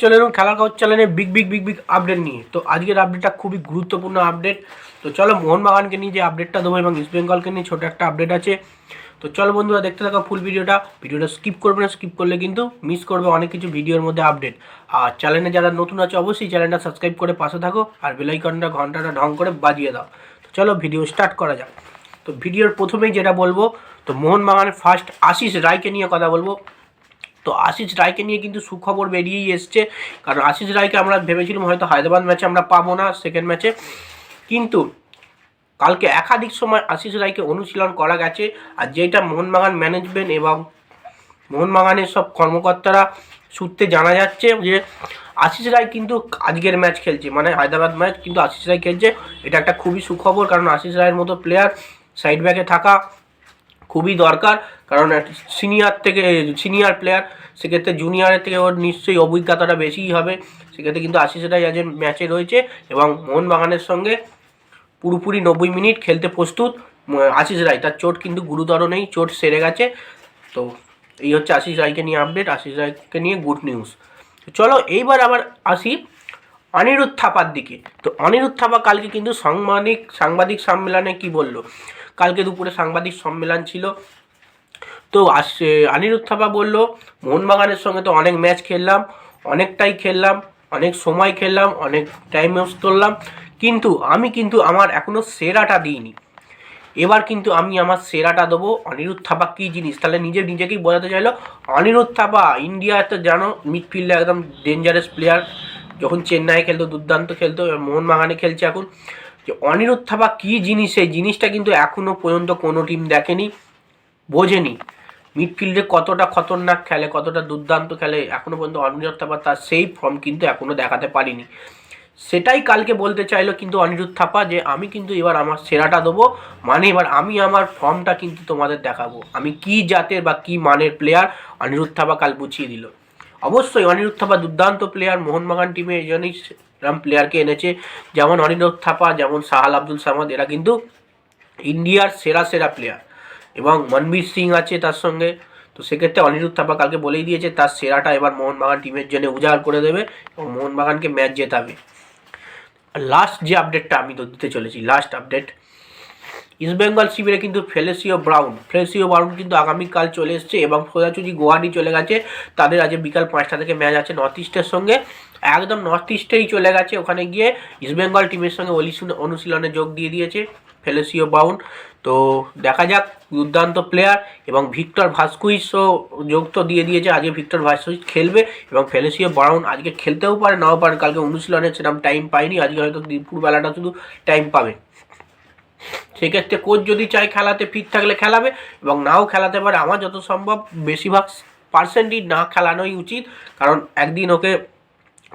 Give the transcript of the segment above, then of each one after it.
চলে এলাম খেলার খবর চ্যানেলে big big big big update নিয়ে। তো আজকের আপডেটটা খুবই গুরুত্বপূর্ণ আপডেট তো চলো মোহনবাগানকে নিয়ে যে আপডেটটা দেবো এবং ইস্ট বেঙ্গলকে নিয়ে ছোটো একটা আপডেট আছে। তো চলো বন্ধুরা, দেখতে থাকো ফুল ভিডিওটা ভিডিওটা স্কিপ করবে না স্কিপ করলে কিন্তু মিস করবে অনেক কিছু ভিডিওর মধ্যে আপডেট আর চ্যানেলে যারা নতুন আছে, অবশ্যই চ্যানেলটা সাবস্ক্রাইব করে পাশে থাকো আর বেলাইকনটা ঘন্টাটা ঢং করে বাজিয়ে দাও। তো চলো ভিডিও স্টার্ট করা যাক। তো ভিডিওর প্রথমেই যেটা বলব, তো মোহনবাগানের ফার্স্ট আশিস রায়কে নিয়ে কথা বলব। তো আশিস রায়কে নিয়ে কিন্তু সুখবর বেরিয়েই এসছে। কারণ আশিস রায়কে আমরা ভেবেছিলাম হয়তো হায়দ্রাবাদ ম্যাচে আমরা পাবো না সেকেন্ড ম্যাচে কিন্তু কালকে একাধিক সময় আশিস রায়কে অনুশীলন করা গেছে। আর যেটা মোহনবাগান ম্যানেজমেন্ট এবং মোহনবাগানের সব কর্মকর্তারা সূত্রে জানা যাচ্ছে যে আশিস রায় কিন্তু আজকের ম্যাচ খেলছে মানে হায়দ্রাবাদ ম্যাচ কিন্তু আশিস রায় খেলছে। এটা একটা খুবই সুখবর কারণ আশিস রায়ের মতো প্লেয়ার সাইড ব্যাকে থাকা খুবই দরকার, কারণ সিনিয়র থেকে সিনিয়র প্লেয়ার সেক্ষেত্রে জুনিয়রের থেকে ওর নিশ্চয়ই অভিজ্ঞতাটা বেশিই হবে। সেক্ষেত্রে কিন্তু আশিস রায় আজ ম্যাচে রয়েছে এবং মোহনবাগানের সঙ্গে পুরোপুরি নব্বই মিনিট খেলতে প্রস্তুত আশিস রায়। তার চোট কিন্তু গুরুতর নেই, চোট সেরে গেছে। তো এই হচ্ছে আশিস রায়কে নিয়ে আপডেট আশিস রায়কে নিয়ে গুড নিউজ চলো এইবার আবার আসি অনিরুদ্ধ থাপার দিকে। তো অনিরুদ্ধ থাপা কালকে কিন্তু সাংবাদিক সাংবাদিক সম্মেলনে কি বলল? কালকে দুপুরে সাংবাদিক সম্মেলন ছিল। তো আসছে অনিরুদ্ধ থাপা বলল, মোহনবাগানের সঙ্গে তো অনেক ম্যাচ খেললাম, অনেকটাই খেললাম, অনেক সময় খেললাম, অনেক টাইম ওয়েস্ট করলাম কিন্তু আমি কিন্তু আমার এখনও সেরাটা দিইনি। এবার কিন্তু আমি আমার সেরাটা দেবো। অনিরুদ্ধ থাপা কী জিনিস? তাহলে নিজে, নিজেকেই বোঝাতে চাইলো, অনিরুদ্ধ থাপা ইন্ডিয়া তো জানো মিডফিল্ডে একদম ডেঞ্জারাস প্লেয়ার যখন চেন্নাই খেলতো, দুর্দান্ত খেলতো মোহনবাগানে খেলছে এখন। যে অনিরুদ্ধ থাপা কী জিনিস, সেই জিনিসটা কিন্তু এখনও পর্যন্ত কোনো টিম দেখেনি, বোঝেনি। মিডফিল্ডে কতটা খতরনাক খেলে, কতটা দুর্দান্ত খেলে এখনও পর্যন্ত অনিরুদ্ধ থাপা তার সেই ফর্ম কিন্তু এখনও দেখাতে পারিনি। সেটাই কালকে বলতে চাইলো কিন্তু অনিরুদ্ধ থাপা যে, আমি কিন্তু এবার আমার সেরাটা দেবো মানে এবার আমি আমার ফর্মটা কিন্তু তোমাদের দেখাবো। আমি কি জাতের বা কি মানের প্লেয়ার অনিরুদ্ধ থাপা কাল বুঝিয়ে দিল। অবশ্যই অনিরুদ্ধ থাপা দুর্দান্ত প্লেয়ার মোহনবাগান টিমে এই জন্যই সেরকম প্লেয়ারকে এনেছে। যেমন অনিরোধ থাপা, যেমন সাহাল আব্দুল সামাদ, এরা কিন্তু ইন্ডিয়ার সেরা সেরা প্লেয়ার এবং মনবীর সিং আছে তার সঙ্গে। তো সেক্ষেত্রে অনিরুদ্ধ থাপা কালকে বলেই দিয়েছে, তার সেরাটা এবার মোহনবাগান টিমের জন্য উজাড় করে দেবে এবং মোহনবাগানকে ম্যাচ জেতাবে। লাস্ট যে আপডেটটা আমি তো দিতে চলেছি লাস্ট আপডেট ইস্টবেঙ্গল শিবিরে কিন্তু ফেলেসিও ব্রাউন ফেলেসিও ব্রাউন কিন্তু আগামীকাল চলে এসছে এবং সোজাচুজি গুয়াহাটি চলে গেছে। তাদের আজ বিকাল পাঁচটা থেকে ম্যাচ আছে নর্থ ইস্টের সঙ্গে। একদম নর্থ ইস্টেই চলে গেছে। ওখানে গিয়ে ইস্টবেঙ্গল টিমের সঙ্গে অনুশীলনে যোগ দিয়ে দিয়েছে ফেলেসিও ব্রাউন তো দেখা যাক, দুর্দান্ত প্লেয়ার এবং ভিক্টর ভাস্কুইসও যোগ তো দিয়ে দিয়েছে। আজকে ভিক্টর ভাস্কুইস খেলবে এবং ফেলেসিও ব্রাউন আজকে খেলতেও পারে, নাও পারে। কালকে অনুশীলনে সেরকম টাইম পায়নি। আজকে হয়তো দুপুরবেলাটা শুধু টাইম পাবে। সেক্ষেত্রে কোচ যদি চায় খেলাতে ফিট থাকলে খেলাবে এবং নাও খেলাতে পারে, আমার যত সম্ভব বেশিরভাগ পার্সেন্টই না খেলানোই উচিত, কারণ একদিন ওকে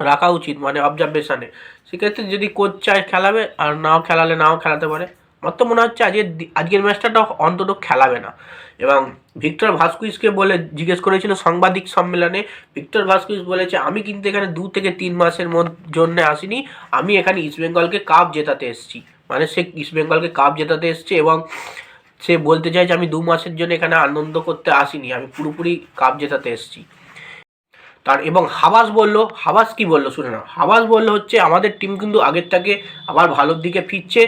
রাখা উচিত মানে অবজারভেশনে সেক্ষেত্রে যদি কোচ চায় খেলাবে আর নাও খেলালে নাও খেলাতে পারে। আমার তো মনে হচ্ছে আজকের দি- আজকের ম্যাচটা অন্তত খেলাবে না। এবং ভিক্টর ভাস্কুইসকে বলে জিজ্ঞেস করেছিল সাংবাদিক সম্মেলনে, ভিক্টর ভাস্কুইস বলেছে, আমি কিন্তু এখানে দু থেকে তিন মাসের জন্য আসিনি, আমি এখানে ইস্টবেঙ্গলকে কাপ জেতাতে এসেছি। মানে সে ইস্টবেঙ্গলকে কাপ জেতাতে এসছে এবং সে বলতে চায় চাইছে আমি দু মাসের জন্য এখানে আনন্দ করতে আসিনি, আমি পুরোপুরি কাপ জেতাতে এসেছি। তার এবং হাবাস বলল, হাবাস কি বলল শুনে না হাবাস বলল হচ্ছে আমাদের টিম কিন্তু আগের থেকে আবার ভালোর দিকে ফিরছে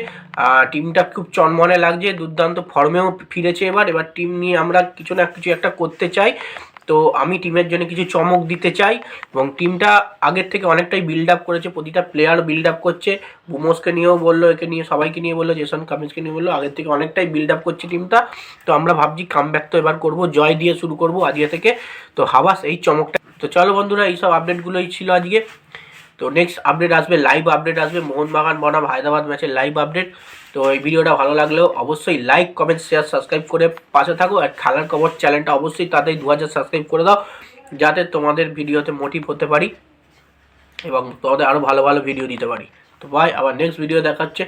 টিমটা খুব চনমনে লাগছে, দুর্দান্ত ফর্মেও ফিরেছে এবার এবার টিম নিয়ে আমরা কিছু না কিছু একটা করতে চাই। তো আমি টিমের জন্য কিছু চমক দিতে চাই এবং টিমটা আগের থেকে অনেকটাই বিল্ড আপ করেছে, প্রতিটা প্লেয়ার বিল্ড আপ করছে। বুমোসকে নিয়েও বলল, একে নিয়ে সবাইকে নিয়ে বলল, জেসন কামিজকে নিয়ে বলল, আগের থেকে অনেকটাই বিল্ড আপ করছে টিমটা তো আমরা ভাবছি কাম তো এবার করব, জয় দিয়ে শুরু করব আজকে থেকে। তো হাবাস, এই চমকটা। তো চলো বন্ধুরা, এইসব আপডেটগুলোই ছিল আজকে। তো নেক্সট আপডেট আসবে লাইভ আপডেট আসবে, মোহনবাগান বনাম হায়দ্রাবাদ ম্যাচের লাইভ আপডেট তো এই ভিডিওটা ভালো লাগলেও অবশ্যই লাইক কমেন্ট শেয়ার সাবস্ক্রাইব করে পাশে থাকো আর খেলার কবর চ্যানেলটা অবশ্যই তাদের দু হাজার সাবস্ক্রাইব করে দাও, যাতে তোমাদের ভিডিওতে মোটিভ হতে পারি এবং তোমাদের আরও ভালো ভালো ভিডিও দিতে পারি। তো বাই আবার নেক্সট ভিডিও দেখাচ্ছে।